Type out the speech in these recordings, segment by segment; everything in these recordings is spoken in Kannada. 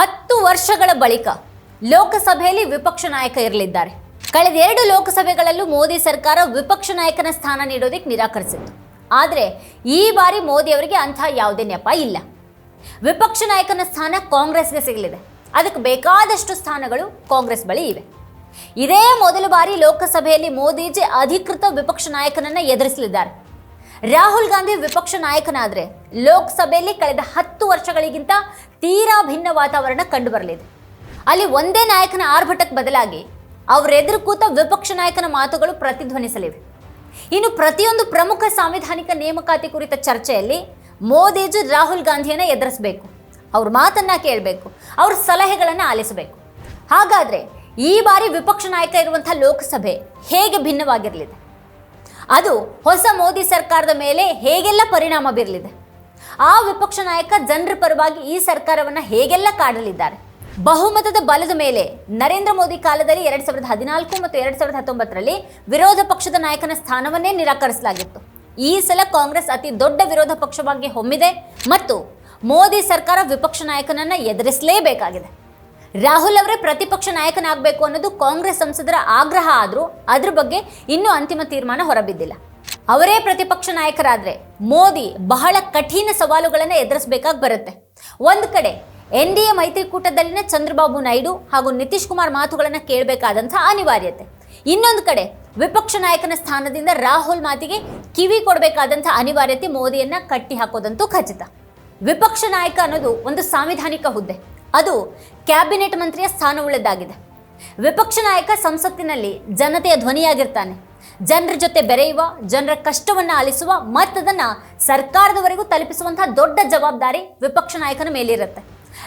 ಹತ್ತು ವರ್ಷಗಳ ಬಳಿಕ ಲೋಕಸಭೆಯಲ್ಲಿ ವಿಪಕ್ಷ ನಾಯಕ ಇರಲಿದ್ದಾರೆ. ಕಳೆದ ಎರಡು ಲೋಕಸಭೆಗಳಲ್ಲೂ ಮೋದಿ ಸರ್ಕಾರ ವಿಪಕ್ಷ ನಾಯಕನ ಸ್ಥಾನ ನೀಡೋದಕ್ಕೆ ನಿರಾಕರಿಸಿತ್ತು. ಆದರೆ ಈ ಬಾರಿ ಮೋದಿ ಅವರಿಗೆ ಅಂಥ ಯಾವುದೇ ನೆಪ ಇಲ್ಲ. ವಿಪಕ್ಷ ನಾಯಕನ ಸ್ಥಾನ ಕಾಂಗ್ರೆಸ್ಗೆ ಸಿಗಲಿದೆ. ಅದಕ್ಕೆ ಬೇಕಾದಷ್ಟು ಸ್ಥಾನಗಳು ಕಾಂಗ್ರೆಸ್ ಬಳಿ ಇವೆ. ಇದೇ ಮೊದಲ ಬಾರಿ ಲೋಕಸಭೆಯಲ್ಲಿ ಮೋದಿಜಿ ಅಧಿಕೃತ ವಿಪಕ್ಷ ನಾಯಕನನ್ನ ಎದುರಿಸಲಿದ್ದಾರೆ. ರಾಹುಲ್ ಗಾಂಧಿ ವಿಪಕ್ಷ ನಾಯಕನಾದರೆ ಲೋಕಸಭೆಯಲ್ಲಿ ಕಳೆದ ಹತ್ತು ವರ್ಷಗಳಿಗಿಂತ ತೀರಾ ಭಿನ್ನ ವಾತಾವರಣ ಕಂಡುಬರಲಿದೆ. ಅಲ್ಲಿ ಒಂದೇ ನಾಯಕನ ಆರ್ಭಟಕ್ಕೆ ಬದಲಾಗಿ ಅವರೆದುರು ಕೂತ ವಿಪಕ್ಷ ನಾಯಕನ ಮಾತುಗಳು ಪ್ರತಿಧ್ವನಿಸಲಿವೆ. ಇನ್ನು ಪ್ರತಿಯೊಂದು ಪ್ರಮುಖ ಸಾಂವಿಧಾನಿಕ ನೇಮಕಾತಿ ಕುರಿತ ಚರ್ಚೆಯಲ್ಲಿ ಮೋದಿಜು ರಾಹುಲ್ ಗಾಂಧಿಯನ್ನು ಎದುರಿಸಬೇಕು. ಅವ್ರ ಮಾತನ್ನ ಕೇಳಬೇಕು, ಅವ್ರ ಸಲಹೆಗಳನ್ನು ಆಲಿಸಬೇಕು. ಹಾಗಾದರೆ ಈ ಬಾರಿ ವಿಪಕ್ಷ ನಾಯಕ ಇರುವಂಥ ಲೋಕಸಭೆ ಹೇಗೆ ಭಿನ್ನವಾಗಿರಲಿದೆ? ಅದು ಹೊಸ ಮೋದಿ ಸರ್ಕಾರದ ಮೇಲೆ ಹೇಗೆಲ್ಲ ಪರಿಣಾಮ ಬೀರಲಿದೆ? ಆ ವಿಪಕ್ಷ ನಾಯಕ ಜನರ ಪರವಾಗಿ ಈ ಸರ್ಕಾರವನ್ನು ಹೇಗೆಲ್ಲ ಕಾಡಲಿದ್ದಾರೆ? ಬಹುಮತದ ಬಲದ ಮೇಲೆ ನರೇಂದ್ರ ಮೋದಿ ಕಾಲದಲ್ಲಿ ಎರಡ್ ಸಾವಿರದ ಹದಿನಾಲ್ಕು ಮತ್ತು ಎರಡ್ ಸಾವಿರದ ಹತ್ತೊಂಬತ್ತರಲ್ಲಿ ವಿರೋಧ ಪಕ್ಷದ ನಾಯಕನ ಸ್ಥಾನವನ್ನೇ ನಿರಾಕರಿಸಲಾಗಿತ್ತು. ಈ ಸಲ ಕಾಂಗ್ರೆಸ್ ಅತಿ ದೊಡ್ಡ ವಿರೋಧ ಪಕ್ಷವಾಗಿ ಹೊಮ್ಮಿದೆ ಮತ್ತು ಮೋದಿ ಸರ್ಕಾರ ವಿಪಕ್ಷ ನಾಯಕನನ್ನ ಎದುರಿಸಲೇಬೇಕಾಗಿದೆ. ರಾಹುಲ್ ಅವರೇ ಪ್ರತಿಪಕ್ಷ ನಾಯಕನಾಗಬೇಕು ಅನ್ನೋದು ಕಾಂಗ್ರೆಸ್ ಸಂಸದರ ಆಗ್ರಹ ಆದರೂ ಅದ್ರ ಬಗ್ಗೆ ಇನ್ನೂ ಅಂತಿಮ ತೀರ್ಮಾನ ಹೊರಬಿದ್ದಿಲ್ಲ. ಅವರೇ ಪ್ರತಿಪಕ್ಷ ನಾಯಕರಾದರೆ ಮೋದಿ ಬಹಳ ಕಠಿಣ ಸವಾಲುಗಳನ್ನು ಎದುರಿಸಬೇಕಾಗಿ ಬರುತ್ತೆ. ಒಂದು ಕಡೆ ಎನ್ ಡಿ ಎ ಮೈತ್ರಿಕೂಟದಲ್ಲಿನ ಚಂದ್ರಬಾಬು ನಾಯ್ಡು ಹಾಗೂ ನಿತೀಶ್ ಕುಮಾರ್ ಮಾತುಗಳನ್ನು ಕೇಳಬೇಕಾದಂಥ ಅನಿವಾರ್ಯತೆ. ಇನ್ನೊಂದು ಕಡೆ ವಿಪಕ್ಷ ನಾಯಕನ ಸ್ಥಾನದಿಂದ ರಾಹುಲ್ ಮಾತಿಗೆ ಕಿವಿ ಕೊಡಬೇಕಾದಂಥ ಅನಿವಾರ್ಯತೆ ಮೋದಿಯನ್ನು ಕಟ್ಟಿ ಹಾಕೋದಂತೂ ಖಚಿತ. ವಿಪಕ್ಷ ನಾಯಕ ಅನ್ನೋದು ಒಂದು ಸಾಂವಿಧಾನಿಕ ಹುದ್ದೆ. ಅದು ಕ್ಯಾಬಿನೆಟ್ ಮಂತ್ರಿಯ ಸ್ಥಾನವುಳ್ಳದ್ದಾಗಿದೆ. ವಿಪಕ್ಷ ನಾಯಕ ಸಂಸತ್ತಿನಲ್ಲಿ ಜನತೆಯ ಧ್ವನಿಯಾಗಿರ್ತಾನೆ. ಜನರ ಜೊತೆ ಬೆರೆಯುವ, ಜನರ ಕಷ್ಟವನ್ನು ಆಲಿಸುವ ಮತ್ತದನ್ನು ಸರ್ಕಾರದವರೆಗೂ ತಲುಪಿಸುವಂತಹ ದೊಡ್ಡ ಜವಾಬ್ದಾರಿ ವಿಪಕ್ಷ ನಾಯಕನ ಮೇಲಿರುತ್ತೆ.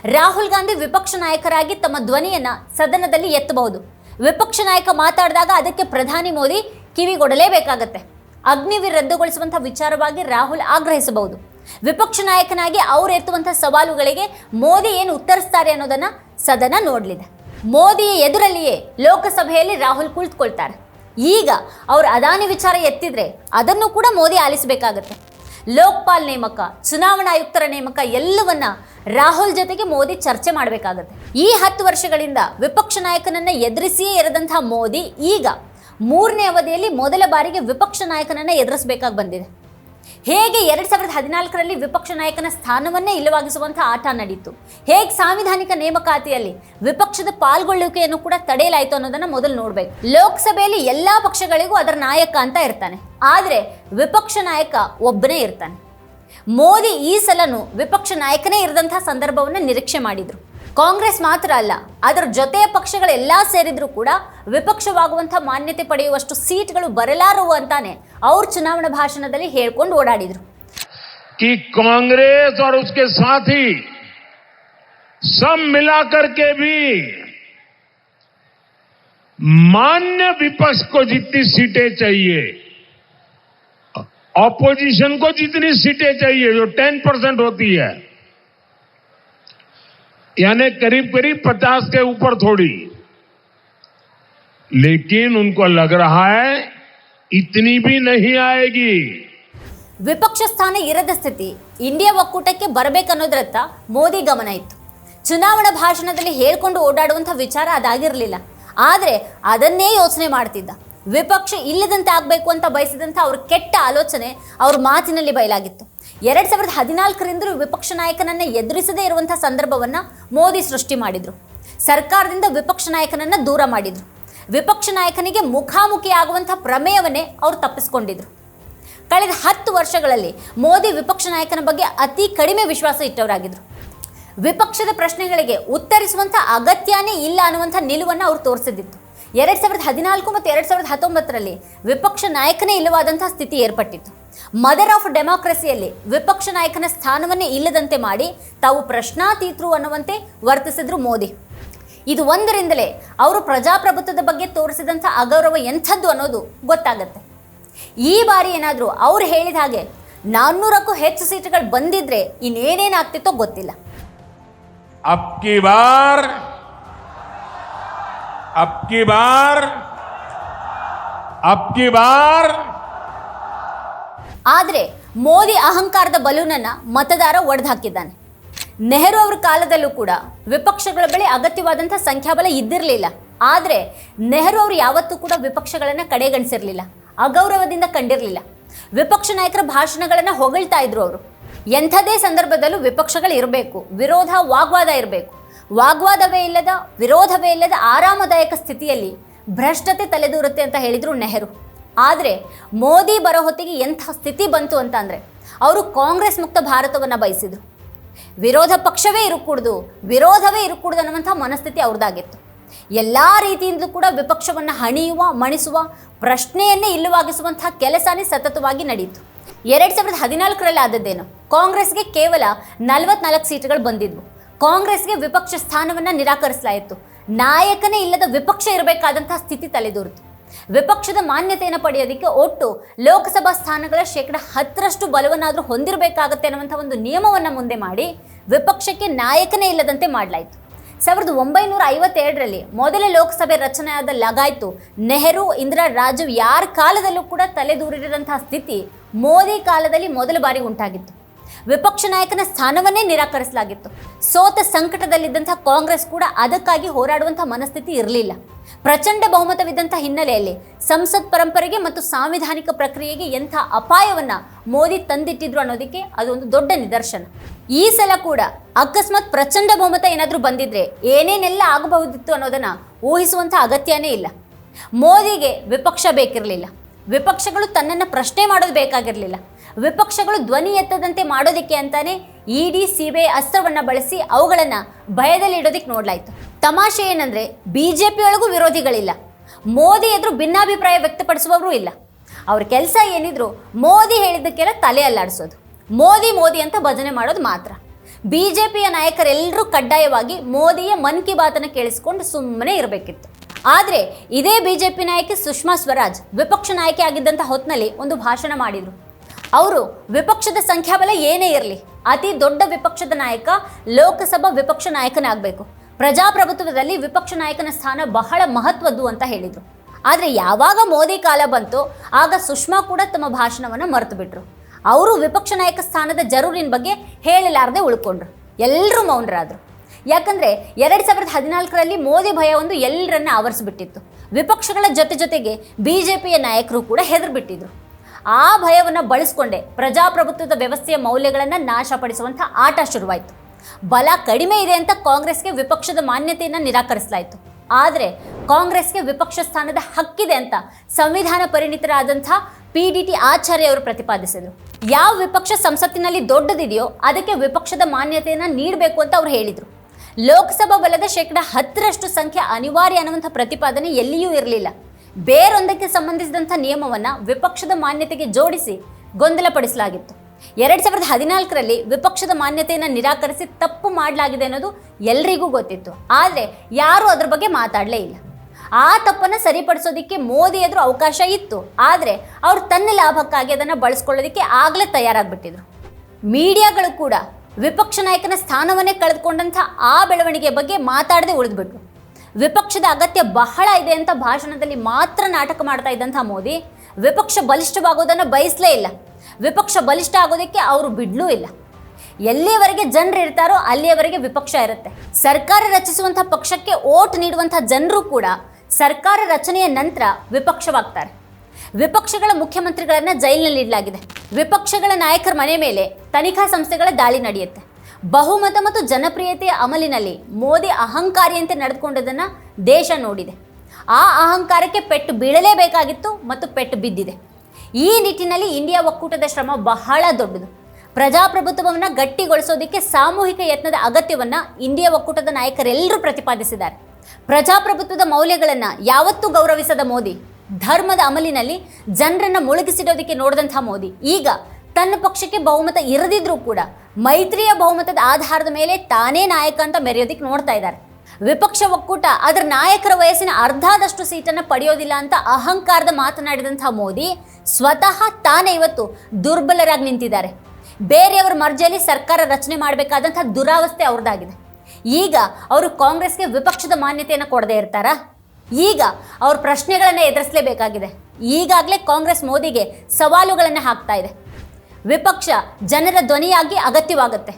ರಾಹುಲ್ ಗಾಂಧಿ ವಿಪಕ್ಷ ನಾಯಕರಾಗಿ ತಮ್ಮ ಧ್ವನಿಯನ್ನು ಸದನದಲ್ಲಿ ಎತ್ತಬಹುದು. ವಿಪಕ್ಷ ನಾಯಕ ಮಾತಾಡಿದಾಗ ಅದಕ್ಕೆ ಪ್ರಧಾನಿ ಮೋದಿ ಕಿವಿಗೊಡಲೇಬೇಕಾಗತ್ತೆ. ಅಗ್ನಿವಿ ರದ್ದುಗೊಳಿಸುವಂತಹ ವಿಚಾರವಾಗಿ ರಾಹುಲ್ ಆಗ್ರಹಿಸಬಹುದು. ವಿಪಕ್ಷ ನಾಯಕನಾಗಿ ಅವ್ರು ಎತ್ತುವಂತಹ ಸವಾಲುಗಳಿಗೆ ಮೋದಿ ಏನು ಉತ್ತರಿಸ್ತಾರೆ ಅನ್ನೋದನ್ನ ಸದನ ನೋಡಲಿದೆ. ಮೋದಿಯ ಎದುರಲ್ಲಿಯೇ ಲೋಕಸಭೆಯಲ್ಲಿ ರಾಹುಲ್ ಕುಳಿತುಕೊಳ್ತಾರೆ. ಈಗ ಅವರು ಅದಾನಿ ವಿಚಾರ ಎತ್ತಿದ್ರೆ ಅದನ್ನು ಕೂಡ ಮೋದಿ ಆಲಿಸಬೇಕಾಗತ್ತೆ. ಲೋಕ್ಪಾಲ್ ನೇಮಕ, ಚುನಾವಣಾ ಆಯುಕ್ತರ ನೇಮಕ ಎಲ್ಲವನ್ನ ರಾಹುಲ್ ಜೊತೆಗೆ ಮೋದಿ ಚರ್ಚೆ ಮಾಡಬೇಕಾಗತ್ತೆ. ಈ ಹತ್ತು ವರ್ಷಗಳಿಂದ ವಿಪಕ್ಷ ನಾಯಕನನ್ನ ಎದುರಿಸಿಯೇ ಇರದಂತಹ ಮೋದಿ ಈಗ ಮೂರನೇ ಅವಧಿಯಲ್ಲಿ ಮೊದಲ ಬಾರಿಗೆ ವಿಪಕ್ಷ ನಾಯಕನನ್ನ ಎದುರಿಸಬೇಕಾಗಿ ಬಂದಿದೆ. ಹೇಗೆ ಎರಡು ಸಾವಿರದ ಹದಿನಾಲ್ಕರಲ್ಲಿ ವಿಪಕ್ಷ ನಾಯಕನ ಸ್ಥಾನವನ್ನೇ ಇಲ್ಲವಾಗಿಸುವಂತಹ ಆಟ ನಡೀತು? ಹೇಗೆ ಸಾಂವಿಧಾನಿಕ ನೇಮಕಾತಿಯಲ್ಲಿ ವಿಪಕ್ಷದ ಪಾಲ್ಗೊಳ್ಳುವಿಕೆಯನ್ನು ಕೂಡ ತಡೆಯಲಾಯಿತು ಅನ್ನೋದನ್ನ ಮೊದಲು ನೋಡಬೇಕು. ಲೋಕಸಭೆಯಲ್ಲಿ ಎಲ್ಲಾ ಪಕ್ಷಗಳಿಗೂ ಅದರ ನಾಯಕ ಅಂತ ಇರ್ತಾನೆ. ಆದರೆ ವಿಪಕ್ಷ ನಾಯಕ ಒಬ್ಬನೇ ಇರ್ತಾನೆ. ಮೋದಿ ಈ ಸಲನು ವಿಪಕ್ಷ ನಾಯಕನೇ ಇರದಂತಹ ಸಂದರ್ಭವನ್ನು ನಿರೀಕ್ಷೆ ಮಾಡಿದ್ರು. ಕಾಂಗ್ರೆಸ್ ಮಾತ್ರ ಅಲ್ಲ ಅದರ ಜೊತೆಯ ಪಕ್ಷಗಳೆಲ್ಲ ಸೇರಿದ್ರು ಕೂಡ ವಿಪಕ್ಷವಾಗುವಂಥ ಮಾನ್ಯತೆ ಪಡೆಯುವಷ್ಟು ಸೀಟ್ಗಳು ಬರಲಾರವು ಅಂತಾನೆ ಅವ್ರ ಚುನಾವಣಾ ಭಾಷಣದಲ್ಲಿ ಹೇಳ್ಕೊಂಡು ಓಡಾಡಿದ್ರು कि कांग्रेस और उसके साथी सब मिलाकर के भी मान्य विपक्ष को जितनी सीटें चाहिए ऑपोजिशन को जितनी सीटें चाहिए जो टेन परसेंट होती है यानी करीब करीब पचास के ऊपर थोड़ी लेकिन उनको लग रहा है इतनी भी नहीं आएगी ವಿಪಕ್ಷ ಸ್ಥಾನ ಇರದ ಸ್ಥಿತಿ ಇಂಡಿಯಾ ಒಕ್ಕೂಟಕ್ಕೆ ಬರಬೇಕನ್ನೋದ್ರತ್ತ ಮೋದಿ ಗಮನ ಇತ್ತು ಚುನಾವಣಾ ಭಾಷಣದಲ್ಲಿ ಹೇಳ್ಕೊಂಡು ಓಡಾಡುವಂಥ ವಿಚಾರ ಅದಾಗಿರಲಿಲ್ಲ ಆದರೆ ಅದನ್ನೇ ಯೋಚನೆ ಮಾಡ್ತಿದ್ದ ವಿಪಕ್ಷ ಇಲ್ಲದಂತೆ ಆಗಬೇಕು ಅಂತ ಬಯಸಿದಂಥ ಅವ್ರ ಕೆಟ್ಟ ಆಲೋಚನೆ ಅವ್ರ ಮಾತಿನಲ್ಲಿ ಬಯಲಾಗಿತ್ತು ಎರಡ್ ಸಾವಿರದ ಹದಿನಾಲ್ಕರಿಂದಲೂ ವಿಪಕ್ಷ ನಾಯಕನನ್ನ ಎದುರಿಸದೇ ಇರುವಂಥ ಸಂದರ್ಭವನ್ನ ಮೋದಿ ಸೃಷ್ಟಿ ಮಾಡಿದ್ರು. ಸರ್ಕಾರದಿಂದ ವಿಪಕ್ಷ ನಾಯಕನನ್ನ ದೂರ ಮಾಡಿದ್ರು. ವಿಪಕ್ಷ ನಾಯಕನಿಗೆ ಮುಖಾಮುಖಿ ಆಗುವಂಥ ಪ್ರಮೇಯವನ್ನೇ ಅವರು ತಪ್ಪಿಸ್ಕೊಂಡಿದ್ರು. ಕಳೆದ ಹತ್ತು ವರ್ಷಗಳಲ್ಲಿ ಮೋದಿ ವಿಪಕ್ಷ ನಾಯಕನ ಬಗ್ಗೆ ಅತಿ ಕಡಿಮೆ ವಿಶ್ವಾಸ ಇಟ್ಟವರಾಗಿದ್ರು. ವಿಪಕ್ಷದ ಪ್ರಶ್ನೆಗಳಿಗೆ ಉತ್ತರಿಸುವಂಥ ಅಗತ್ಯನೇ ಇಲ್ಲ ಅನ್ನುವಂಥ ನಿಲುವನ್ನು ಅವರು ತೋರಿಸಿದ್ದಿತ್ತು. ಎರಡು ಸಾವಿರದ ಹದಿನಾಲ್ಕು ಮತ್ತು ಎರಡು ಸಾವಿರದ ಹತ್ತೊಂಬತ್ತರಲ್ಲಿ ವಿಪಕ್ಷ ನಾಯಕನೇ ಇಲ್ಲವಾದಂತಹ ಸ್ಥಿತಿ ಏರ್ಪಟ್ಟಿತ್ತು. ಮದರ್ ಆಫ್ ಡೆಮಾಕ್ರಸಿಯಲ್ಲಿ ವಿಪಕ್ಷ ನಾಯಕನ ಸ್ಥಾನವನ್ನೇ ಇಲ್ಲದಂತೆ ಮಾಡಿ ತಾವು ಪ್ರಶ್ನಾತೀತರು ಅನ್ನುವಂತೆ ವರ್ತಿಸಿದ್ರು ಮೋದಿ. ಇದು ಒಂದರಿಂದಲೇ ಅವರು ಪ್ರಜಾಪ್ರಭುತ್ವದ ಬಗ್ಗೆ ತೋರಿಸಿದಂಥ ಅಗೌರವ ಎಂಥದ್ದು ಅನ್ನೋದು ಗೊತ್ತಾಗತ್ತೆ. ಈ ಬಾರಿ ಏನಾದರೂ ಅವರು ಹೇಳಿದ ಹಾಗೆ ನಾನ್ನೂರಕ್ಕೂ ಹೆಚ್ಚು ಸೀಟುಗಳು ಬಂದಿದ್ರೆ ಇನ್ನೇನೇನಾಗ್ತಿತ್ತೋ ಗೊತ್ತಿಲ್ಲ. ಅಪ್ಕಿ ಬಾರ್ अब की बार अब की बार ಆದರೆ ಮೋದಿ ಅಹಂಕಾರದ ಬಲೂನನ್ನ ಮತದಾರ ಒಡೆದು ಹಾಕಿದ್ದಾನೆ ನೆಹರು ಅವರ ಕಾಲದಲ್ಲೂ ಕೂಡ ವಿಪಕ್ಷಗಳ ಬಳಿ ಅಗತ್ಯವಾದಂಥ ಸಂಖ್ಯಾಬಲ ಇದ್ದಿರಲಿಲ್ಲ ಆದರೆ ನೆಹರು ಅವರು ಯಾವತ್ತೂ ಕೂಡ ವಿಪಕ್ಷಗಳನ್ನು ಕಡೆಗಣಿಸಿರಲಿಲ್ಲ ಅಗೌರವದಿಂದ ಕಂಡಿರಲಿಲ್ಲ ವಿಪಕ್ಷ ನಾಯಕರ ಭಾಷಣಗಳನ್ನು ಹೊಗಳ್ತಾ ಇದ್ರು ಅವರು ಎಂಥದೇ ಸಂದರ್ಭದಲ್ಲೂ ವಿಪಕ್ಷಗಳು ಇರಬೇಕು ವಿರೋಧ ವಾಗ್ವಾದ ಇರಬೇಕು ವಾಗ್ವಾದವೇ ಇಲ್ಲದ, ವಿರೋಧವೇ ಇಲ್ಲದ ಆರಾಮದಾಯಕ ಸ್ಥಿತಿಯಲ್ಲಿ ಭ್ರಷ್ಟತೆ ತಲೆದೂರುತ್ತೆ ಅಂತ ಹೇಳಿದರು ನೆಹರು. ಆದರೆ ಮೋದಿ ಬರೋ ಹೊತ್ತಿಗೆ ಎಂಥ ಸ್ಥಿತಿ ಬಂತು ಅಂತ ಅಂದರೆ ಅವರು ಕಾಂಗ್ರೆಸ್ ಮುಕ್ತ ಭಾರತವನ್ನು ಬಯಸಿದರು. ವಿರೋಧ ಪಕ್ಷವೇ ಇರಕೂಡ್ದು, ವಿರೋಧವೇ ಇರಕೂಡ್ದು ಅನ್ನುವಂಥ ಮನಸ್ಥಿತಿ ಅವ್ರದ್ದಾಗಿತ್ತು. ಎಲ್ಲ ರೀತಿಯಿಂದಲೂ ಕೂಡ ವಿಪಕ್ಷವನ್ನು ಹಣಿಯುವ, ಮಣಿಸುವ, ಪ್ರಶ್ನೆಯನ್ನೇ ಇಲ್ಲವಾಗಿಸುವಂತಹ ಕೆಲಸನೇ ಸತತವಾಗಿ ನಡೆಯಿತು ಎರಡು ಸಾವಿರದ ಹದಿನಾಲ್ಕರಲ್ಲಿ ಆದದ್ದೇನು ಕಾಂಗ್ರೆಸ್ಗೆ ಕೇವಲ ನಲವತ್ನಾಲ್ಕು ಸೀಟುಗಳು ಬಂದಿದ್ವು. ಕಾಂಗ್ರೆಸ್ಗೆ ವಿಪಕ್ಷ ಸ್ಥಾನವನ್ನು ನಿರಾಕರಿಸಲಾಯಿತು. ನಾಯಕನೇ ಇಲ್ಲದ ವಿಪಕ್ಷ ಇರಬೇಕಾದಂತಹ ಸ್ಥಿತಿ ತಲೆದೋರಿತು. ವಿಪಕ್ಷದ ಮಾನ್ಯತೆಯನ್ನು ಪಡೆಯೋದಕ್ಕೆ ಒಟ್ಟು ಲೋಕಸಭಾ ಸ್ಥಾನಗಳ ಶೇಕಡ ಹತ್ತರಷ್ಟು ಬಲವನ್ನಾದರೂ ಹೊಂದಿರಬೇಕಾಗತ್ತೆ ಅನ್ನುವಂಥ ಒಂದು ನಿಯಮವನ್ನು ಮುಂದೆ ಮಾಡಿ ವಿಪಕ್ಷಕ್ಕೆ ನಾಯಕನೇ ಇಲ್ಲದಂತೆ ಮಾಡಲಾಯಿತು. ಸಾವಿರದ ಒಂಬೈನೂರ ಐವತ್ತೆರಡರಲ್ಲಿ ಮೊದಲ ಲೋಕಸಭೆ ರಚನೆಯಾದ ಲಗಾಯ್ತು, ನೆಹರು, ಇಂದಿರಾ ರಾಜು ಯಾರ ಕಾಲದಲ್ಲೂ ಕೂಡ ತಲೆದೂರಿರಂತಹ ಸ್ಥಿತಿ ಮೋದಿ ಕಾಲದಲ್ಲಿ ಮೊದಲ ಬಾರಿ ಉಂಟಾಗಿತ್ತು. ವಿಪಕ್ಷ ನಾಯಕನ ಸ್ಥಾನವನ್ನೇ ನಿರಾಕರಿಸಲಾಗಿತ್ತು. ಸೋತ ಸಂಕಟದಲ್ಲಿದ್ದಂಥ ಕಾಂಗ್ರೆಸ್ ಕೂಡ ಅದಕ್ಕಾಗಿ ಹೋರಾಡುವಂಥ ಮನಸ್ಥಿತಿ ಇರಲಿಲ್ಲ. ಪ್ರಚಂಡ ಬಹುಮತವಿದ್ದಂಥ ಹಿನ್ನೆಲೆಯಲ್ಲಿ ಸಂಸತ್ ಪರಂಪರೆಗೆ ಮತ್ತು ಸಾಂವಿಧಾನಿಕ ಪ್ರಕ್ರಿಯೆಗೆ ಎಂಥ ಅಪಾಯವನ್ನು ಮೋದಿ ತಂದಿಟ್ಟಿದ್ರು ಅನ್ನೋದಕ್ಕೆ ಅದೊಂದು ದೊಡ್ಡ ನಿದರ್ಶನ. ಈ ಸಲ ಕೂಡ ಅಕಸ್ಮಾತ್ ಪ್ರಚಂಡ ಬಹುಮತ ಏನಾದರೂ ಬಂದಿದ್ರೆ ಏನೇನೆಲ್ಲ ಆಗಬಹುದಿತ್ತು ಅನ್ನೋದನ್ನು ಊಹಿಸುವಂಥ ಅಗತ್ಯನೇ ಇಲ್ಲ. ಮೋದಿಗೆ ವಿಪಕ್ಷ ಬೇಕಿರಲಿಲ್ಲ. ವಿಪಕ್ಷಗಳು ತನ್ನನ್ನು ಪ್ರಶ್ನೆ ಮಾಡೋದು ಬೇಕಾಗಿರಲಿಲ್ಲ. ವಿಪಕ್ಷಗಳು ಧ್ವನಿ ಎತ್ತದಂತೆ ಮಾಡೋದಕ್ಕೆ ಅಂತಾನೆ ಇಡಿ ಐ ಅಸ್ತ್ರವನ್ನು ಬಳಸಿ ಅವುಗಳನ್ನು ಭಯದಲ್ಲಿಡೋದಕ್ಕೆ ನೋಡಲಾಯಿತು. ತಮಾಷೆ ಏನಂದರೆ ಬಿ ಜೆ ಪಿಯೊಳಗೂ ವಿರೋಧಿಗಳಿಲ್ಲ. ಮೋದಿ ಎದುರು ಭಿನ್ನಾಭಿಪ್ರಾಯ ವ್ಯಕ್ತಪಡಿಸುವವರು ಇಲ್ಲ. ಅವ್ರ ಕೆಲಸ ಏನಿದ್ರು ಮೋದಿ ಹೇಳಿದ್ದಕ್ಕೆಲ್ಲ ತಲೆ ಅಲ್ಲಾಡಿಸೋದು. ಮೋದಿ ಮೋದಿ ಅಂತ ಭಜನೆ ಮಾಡೋದು ಮಾತ್ರ. ಬಿ ಜೆ ಪಿಯ ನಾಯಕರೆಲ್ಲರೂ ಕಡ್ಡಾಯವಾಗಿ ಮೋದಿಯ ಮನ್ ಕಿ ಬಾತನ್ನು ಕೇಳಿಸ್ಕೊಂಡು ಸುಮ್ಮನೆ ಇರಬೇಕಿತ್ತು. ಆದರೆ ಇದೇ ಬಿಜೆಪಿ ನಾಯಕಿ ಸುಷ್ಮಾ ಸ್ವರಾಜ್ ವಿಪಕ್ಷ ನಾಯಕಿ ಆಗಿದ್ದಂಥ ಹೊತ್ತಿನಲ್ಲಿ ಒಂದು ಭಾಷಣ ಮಾಡಿದರು. ಅವರು ವಿಪಕ್ಷದ ಸಂಖ್ಯಾಬಲ ಏನೇ ಇರಲಿ, ಅತಿ ದೊಡ್ಡ ವಿಪಕ್ಷದ ನಾಯಕ ಲೋಕಸಭಾ ವಿಪಕ್ಷ ನಾಯಕನಾಗಬೇಕು. ಪ್ರಜಾಪ್ರಭುತ್ವದಲ್ಲಿ ವಿಪಕ್ಷ ನಾಯಕನ ಸ್ಥಾನ ಬಹಳ ಮಹತ್ವದ್ದು ಅಂತ ಹೇಳಿದರು. ಆದರೆ ಯಾವಾಗ ಮೋದಿ ಕಾಲ ಬಂತೋ, ಆಗ ಸುಷ್ಮಾ ಕೂಡ ತಮ್ಮ ಭಾಷಣವನ್ನು ಮರೆತು ಬಿಟ್ರು ಅವರು ವಿಪಕ್ಷ ನಾಯಕ ಸ್ಥಾನದ ಜರೂರಿನ ಬಗ್ಗೆ ಹೇಳಲಾರದೆ ಉಳ್ಕೊಂಡ್ರು. ಎಲ್ಲರೂ ಮೌನರಾದರು. ಯಾಕಂದ್ರೆ ಎರಡು ಸಾವಿರದ ಹದಿನಾಲ್ಕರಲ್ಲಿ ಮೋದಿ ಭಯ ಒಂದು ಎಲ್ಲರನ್ನ ಆವರಿಸಿಬಿಟ್ಟಿತ್ತು. ವಿಪಕ್ಷಗಳ ಜೊತೆ ಜೊತೆಗೆ ಬಿಜೆಪಿಯ ನಾಯಕರು ಕೂಡ ಹೆದರ್ಬಿಟ್ಟಿದ್ರು. ಆ ಭಯವನ್ನು ಬಳಸ್ಕೊಂಡೆ ಪ್ರಜಾಪ್ರಭುತ್ವದ ವ್ಯವಸ್ಥೆಯ ಮೌಲ್ಯಗಳನ್ನು ನಾಶಪಡಿಸುವಂಥ ಆಟ ಶುರುವಾಯಿತು. ಬಲ ಕಡಿಮೆ ಇದೆ ಅಂತ ಕಾಂಗ್ರೆಸ್ಗೆ ವಿಪಕ್ಷದ ಮಾನ್ಯತೆಯನ್ನು ನಿರಾಕರಿಸಲಾಯಿತು. ಆದರೆ ಕಾಂಗ್ರೆಸ್ಗೆ ವಿಪಕ್ಷ ಸ್ಥಾನದ ಹಕ್ಕಿದೆ ಅಂತ ಸಂವಿಧಾನ ಪರಿಣಿತರಾದಂಥ ಪಿ ಡಿ ಟಿ ಆಚಾರ್ಯ ಅವರು ಪ್ರತಿಪಾದಿಸಿದರು. ಯಾವ ವಿಪಕ್ಷ ಸಂಸತ್ತಿನಲ್ಲಿ ದೊಡ್ಡದಿದೆಯೋ ಅದಕ್ಕೆ ವಿಪಕ್ಷದ ಮಾನ್ಯತೆಯನ್ನು ನೀಡಬೇಕು ಅಂತ ಅವ್ರು ಹೇಳಿದರು. ಲೋಕಸಭಾ ಬಲದ ಶೇಕಡ ಹತ್ತರಷ್ಟು ಸಂಖ್ಯೆ ಅನಿವಾರ್ಯ ಅನ್ನುವಂಥ ಪ್ರತಿಪಾದನೆ ಎಲ್ಲಿಯೂ ಇರಲಿಲ್ಲ. ಬೇರೊಂದಕ್ಕೆ ಸಂಬಂಧಿಸಿದಂಥ ನಿಯಮವನ್ನು ವಿಪಕ್ಷದ ಮಾನ್ಯತೆಗೆ ಜೋಡಿಸಿ ಗೊಂದಲಪಡಿಸಲಾಗಿತ್ತು. ಎರಡು ಸಾವಿರದ ಹದಿನಾಲ್ಕರಲ್ಲಿ ವಿಪಕ್ಷದ ಮಾನ್ಯತೆಯನ್ನು ನಿರಾಕರಿಸಿ ತಪ್ಪು ಮಾಡಲಾಗಿದೆ ಅನ್ನೋದು ಎಲ್ರಿಗೂ ಗೊತ್ತಿತ್ತು. ಆದರೆ ಯಾರೂ ಅದ್ರ ಬಗ್ಗೆ ಮಾತಾಡಲೇ ಇಲ್ಲ. ಆ ತಪ್ಪನ್ನು ಸರಿಪಡಿಸೋದಕ್ಕೆ ಮೋದಿ ಎದುರು ಅವಕಾಶ ಇತ್ತು. ಆದರೆ ಅವರು ತನ್ನ ಲಾಭಕ್ಕಾಗಿ ಅದನ್ನು ಬಳಸ್ಕೊಳ್ಳೋದಕ್ಕೆ ಆಗಲೇ ತಯಾರಾಗ್ಬಿಟ್ಟಿದ್ರು. ಮೀಡಿಯಾಗಳು ಕೂಡ ವಿಪಕ್ಷ ನಾಯಕನ ಸ್ಥಾನವನ್ನೇ ಕಳೆದುಕೊಂಡಂಥ ಆ ಬೆಳವಣಿಗೆ ಬಗ್ಗೆ ಮಾತಾಡದೆ ಉಳಿದ್ಬಿಟ್ರು. ವಿಪಕ್ಷದ ಅಗತ್ಯ ಬಹಳ ಇದೆ ಅಂತ ಭಾಷಣದಲ್ಲಿ ಮಾತ್ರ ನಾಟಕ ಮಾಡ್ತಾ ಇದ್ದಂಥ ಮೋದಿ, ವಿಪಕ್ಷ ಬಲಿಷ್ಠವಾಗೋದನ್ನು ಬಯಸಲೇ ಇಲ್ಲ. ವಿಪಕ್ಷ ಬಲಿಷ್ಠ ಆಗೋದಕ್ಕೆ ಅವರು ಬಿಡ್ಲೂ ಇಲ್ಲ. ಎಲ್ಲಿಯವರೆಗೆ ಜನರು ಇರ್ತಾರೋ ಅಲ್ಲಿಯವರೆಗೆ ವಿಪಕ್ಷ ಇರುತ್ತೆ. ಸರ್ಕಾರ ರಚಿಸುವಂಥ ಪಕ್ಷಕ್ಕೆ ಓಟ್ ನೀಡುವಂಥ ಜನರು ಕೂಡ ಸರ್ಕಾರ ರಚನೆಯ ನಂತರ ವಿಪಕ್ಷವಾಗ್ತಾರೆ. ವಿಪಕ್ಷಗಳ ಮುಖ್ಯಮಂತ್ರಿಗಳನ್ನ ಜೈಲಿನಲ್ಲಿ ಇಡಲಾಗಿದೆ. ವಿಪಕ್ಷಗಳ ನಾಯಕರ ಮನೆ ಮೇಲೆ ತನಿಖಾ ಸಂಸ್ಥೆಗಳ ದಾಳಿ ನಡೆಯುತ್ತೆ. ಬಹುಮತ ಮತ್ತು ಜನಪ್ರಿಯತೆಯ ಅಮಲಿನಲ್ಲಿ ಮೋದಿ ಅಹಂಕಾರಿಯಂತೆ ನಡೆದುಕೊಂಡದನ್ನ ದೇಶ ನೋಡಿದೆ. ಆ ಅಹಂಕಾರಕ್ಕೆ ಪೆಟ್ಟು ಬೀಳಲೇಬೇಕಾಗಿತ್ತು ಮತ್ತು ಪೆಟ್ಟು ಬಿದ್ದಿದೆ. ಈ ನಿಟ್ಟಿನಲ್ಲಿ ಇಂಡಿಯಾ ಒಕ್ಕೂಟದ ಶ್ರಮ ಬಹಳ ದೊಡ್ಡದು. ಪ್ರಜಾಪ್ರಭುತ್ವವನ್ನು ಗಟ್ಟಿಗೊಳಿಸೋದಕ್ಕೆ ಸಾಮೂಹಿಕ ಯತ್ನದ ಅಗತ್ಯವನ್ನ ಇಂಡಿಯಾ ಒಕ್ಕೂಟದ ನಾಯಕರೆಲ್ಲರೂ ಪ್ರತಿಪಾದಿಸಿದ್ದಾರೆ. ಪ್ರಜಾಪ್ರಭುತ್ವದ ಮೌಲ್ಯಗಳನ್ನು ಯಾವತ್ತೂ ಗೌರವಿಸದ ಮೋದಿ ಧರ್ಮದ ಅಮಲಿನಲ್ಲಿ ಜನರನ್ನು ಮುಳುಗಿಸಿಡೋದಕ್ಕೆ ನೋಡಿದಂಥ ಮೋದಿ. ಈಗ ತನ್ನ ಪಕ್ಷಕ್ಕೆ ಬಹುಮತ ಇರದಿದ್ರೂ ಕೂಡ ಮೈತ್ರಿಯ ಬಹುಮತದ ಆಧಾರದ ಮೇಲೆ ತಾನೇ ನಾಯಕ ಅಂತ ಮೆರೆಯೋದಕ್ಕೆ ನೋಡ್ತಾ ಇದ್ದಾರೆ. ವಿಪಕ್ಷ ಒಕ್ಕೂಟ ಅದರ ನಾಯಕರ ವಯಸ್ಸಿನ ಅರ್ಧದಷ್ಟು ಸೀಟನ್ನು ಪಡೆಯೋದಿಲ್ಲ ಅಂತ ಅಹಂಕಾರದ ಮಾತನಾಡಿದಂಥ ಮೋದಿ ಸ್ವತಃ ತಾನೇ ಇವತ್ತು ದುರ್ಬಲರಾಗಿ ನಿಂತಿದ್ದಾರೆ. ಬೇರೆಯವರ ಮರ್ಜಿಯಲ್ಲಿ ಸರ್ಕಾರ ರಚನೆ ಮಾಡಬೇಕಾದಂಥ ದುರಾವಸ್ಥೆ ಅವ್ರದ್ದಾಗಿದೆ. ಈಗ ಅವರು ಕಾಂಗ್ರೆಸ್ಗೆ ವಿಪಕ್ಷದ ಮಾನ್ಯತೆಯನ್ನು ಕೊಡದೇ ಇರ್ತಾರಾ? ಈಗ ಅವ್ರ ಪ್ರಶ್ನೆಗಳನ್ನು ಎದುರಿಸಲೇಬೇಕಾಗಿದೆ. ಈಗಾಗಲೇ ಕಾಂಗ್ರೆಸ್ ಮೋದಿಗೆ ಸವಾಲುಗಳನ್ನು ಹಾಕ್ತಾ ಇದೆ. ವಿಪಕ್ಷ ಜನರ ಧ್ವನಿಯಾಗಿ ಅಗತ್ಯವಾಗುತ್ತೆ.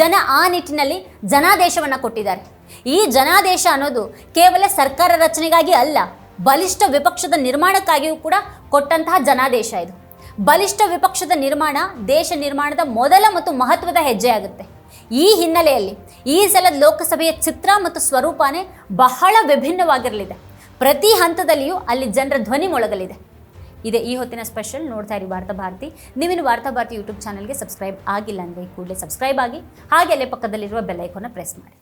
ಜನ ಆ ನಿಟ್ಟಿನಲ್ಲಿ ಜನಾದೇಶವನ್ನು ಕೊಟ್ಟಿದ್ದಾರೆ. ಈ ಜನಾದೇಶ ಅನ್ನೋದು ಕೇವಲ ಸರ್ಕಾರ ರಚನೆಗಾಗಿ ಅಲ್ಲ, ಬಲಿಷ್ಠ ವಿಪಕ್ಷದ ನಿರ್ಮಾಣಕ್ಕಾಗಿಯೂ ಕೂಡ ಕೊಟ್ಟಂತಹ ಜನಾದೇಶ ಇದು. ಬಲಿಷ್ಠ ವಿಪಕ್ಷದ ನಿರ್ಮಾಣ ದೇಶ ನಿರ್ಮಾಣದ ಮೊದಲ ಮತ್ತು ಮಹತ್ವದ ಹೆಜ್ಜೆಯಾಗುತ್ತೆ. ಈ ಹಿನ್ನೆಲೆಯಲ್ಲಿ ಈ ಸಲದ ಲೋಕಸಭೆಯ ಚಿತ್ರ ಮತ್ತು ಸ್ವರೂಪನೇ ಬಹಳ ವಿಭಿನ್ನವಾಗಿರಲಿದೆ. ಪ್ರತಿ ಹಂತದಲ್ಲಿಯೂ ಅಲ್ಲಿ ಜನರ ಧ್ವನಿ ಮೊಳಗಲಿದೆ. ಇದೆ ಈ ಹೊತ್ತಿನ ಸ್ಪೆಷಲ್ ನೋಡ್ತಾ ಇರಿ ವಾರ್ತಾ ಭಾರತಿ. ನೀವಿನ ವಾರ್ತಾ ಭಾರತಿ ಯೂಟ್ಯೂಬ್ ಚಾನಲ್ಗೆ ಸಬ್ಸ್ಕ್ರೈಬ್ ಆಗಿಲ್ಲ ಅಂದರೆ ಕೂಡಲೇ ಸಬ್ಸ್ಕ್ರೈಬ್ ಆಗಿ, ಹಾಗೆ ಅಲ್ಲೇ ಪಕ್ಕದಲ್ಲಿರುವ ಬೆಲ್ಲೈಕೋನ ಪ್ರೆಸ್ ಮಾಡಿ.